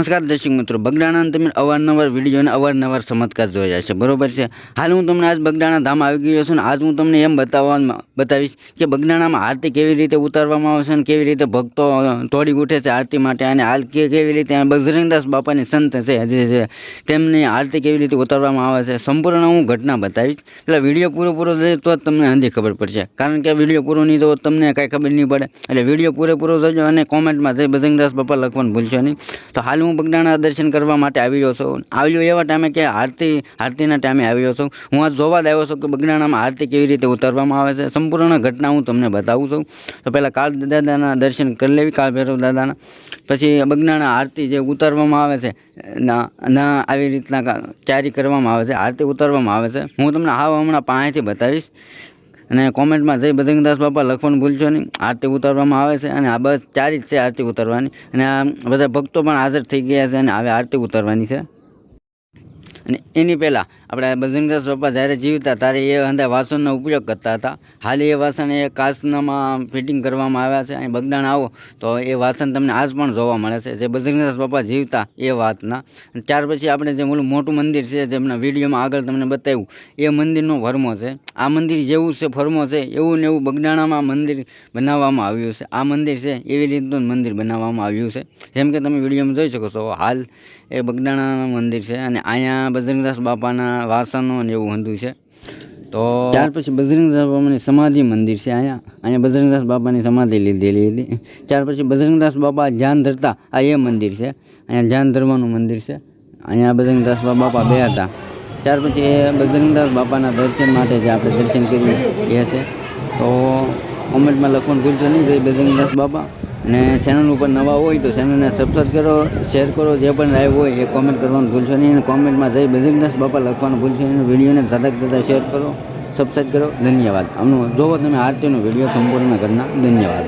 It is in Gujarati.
નમસ્કાર દર્શક મિત્રો બગડાણા તમે અવારનવાર વીડિયો અને અવારનવાર ચમત્કાર જોયા છે. બરોબર છે? હાલ હું તમને આજ બગડાણા ધામ આવી ગયો છું ને આજ હું તમને એમ બતાવવા બતાવીશ કે બગડાણામાં આરતી કેવી રીતે ઉતારવામાં આવે છે અને કેવી રીતે ભક્તો તોડી ઉઠે છે આરતી માટે અને હાલ કેવી રીતે બજરંગદાસ બાપાની સંત છે, જે છે તેમની આરતી કેવી રીતે ઉતારવામાં આવે છે, સંપૂર્ણ હું ઘટના બતાવીશ. એટલે વીડિયો પૂરો પૂરો જોઈએ તો જ તમને હજી ખબર પડશે. કારણ કે વીડિયો પૂરો નહીં તો તમને કાંઈ ખબર નહીં પડે. એટલે વીડિયો પૂરેપૂરો જોજો અને કોમેન્ટમાં જય બજરંગદાસ બાપા લખવાનું ભૂલશો નહીં. તો હાલ હું બગડાણા દર્શન કરવા માટે આવ્યો છું. આવ્યો એવા ટાઈમે કે આરતી, આરતીના ટાઈમે આવ્યો છું. હું આ જોવા જ આવ્યો છું કે બગડાણામાં આરતી કેવી રીતે ઉતારવામાં આવે છે. સંપૂર્ણ ઘટના હું તમને બતાવું છું. તો પહેલાં કાળ દાદાના દર્શન કરી લેવી કાળ ભૈરવ દાદાના. પછી બગડાણા આરતી જે ઉતારવામાં આવે છે, ના ના, આવી રીતના કા- ચારી કરવામાં આવે છે, આરતી ઉતારવામાં આવે છે. હું તમને હાવ હમણાં પાસેથી બતાવીશ. અને કોમેન્ટમાં જય બજરંગદાસ બાપા, લખવાનું ભૂલશો નહીં. આરતી ઉતારવામાં આવે છે અને આ બસ ચારી જ છે આરતી ઉતારવાની. અને આ બધા ભક્તો પણ હાજર થઈ ગયા છે અને હવે આરતી ઉતારવાની છે. અને એની પહેલાં આપણે બજરંગદાસ બાપા જ્યારે જીવતા ત્યારે એ અંદર વાસણનો ઉપયોગ કરતા હતા. હાલ એ વાસણ એ કાચનામાં ફિટિંગ કરવામાં આવ્યા છે. અહીં બગડાણા આવો તો એ વાસણ તમને આજ પણ જોવા મળે છે. જે બજરંગદાસ બાપા જીવતા એ વાતના. ત્યાર પછી આપણે જે ઓલું મોટું મંદિર છે જેમના વિડીયોમાં આગળ તમને બતાવ્યું, એ મંદિરનો ફરમો છે. આ મંદિર જેવું છે, ફરમો છે, એવું ને એવું બગડાણામાં મંદિર બનાવવામાં આવ્યું છે. આ મંદિર છે, એવી રીતનું મંદિર બનાવવામાં આવ્યું છે. જેમ કે તમે વિડીયોમાં જોઈ શકો છો, હાલ એ બગડાણાનું મંદિર છે અને અહીંયા બજરંગદાસ બાપાના વાસણો ને એવું હંધું છે. તો ત્યાર પછી બજરંગદાસ બાપાની સમાધિ મંદિર છે અહીંયા. અહીંયા બજરંગદાસ બાપાની સમાધિ લીધેલી હતી. ત્યાર પછી બજરંગદાસ બાપા ધ્યાન ધરતા આ એ મંદિર છે. અહીંયા ધ્યાન ધરવાનું મંદિર છે. અહીંયા બજરંગદાસ બાપા બે હતા. ત્યાર પછી એ બજરંગદાસ બાપાના દર્શન માટે જે આપણે દર્શન કરીએ એ છે. તો કોમેન્ટમાં લખવાનું ભૂલશો નહીં. જય બજરંગદાસ બાપા અને ચેનલ ઉપર નવા હોય તો ચેનલને સબસ્ક્રાઈબ કરો શેર કરો, જે પણ લાઈવ હોય એ કોમેન્ટ કરવાનું ભૂલશો નહીં અને કોમેન્ટમાં જઈ બિઝનેસ બાપા લખવાનું ભૂલશો નહીં વિડીયોને જતા જતા શેર કરો સબસ્ક્રાઈબ કરો. ધન્યવાદ. આમનું જોવો તમે આરતીનો વીડિયો સંપૂર્ણ કરના ધન્યવાદ.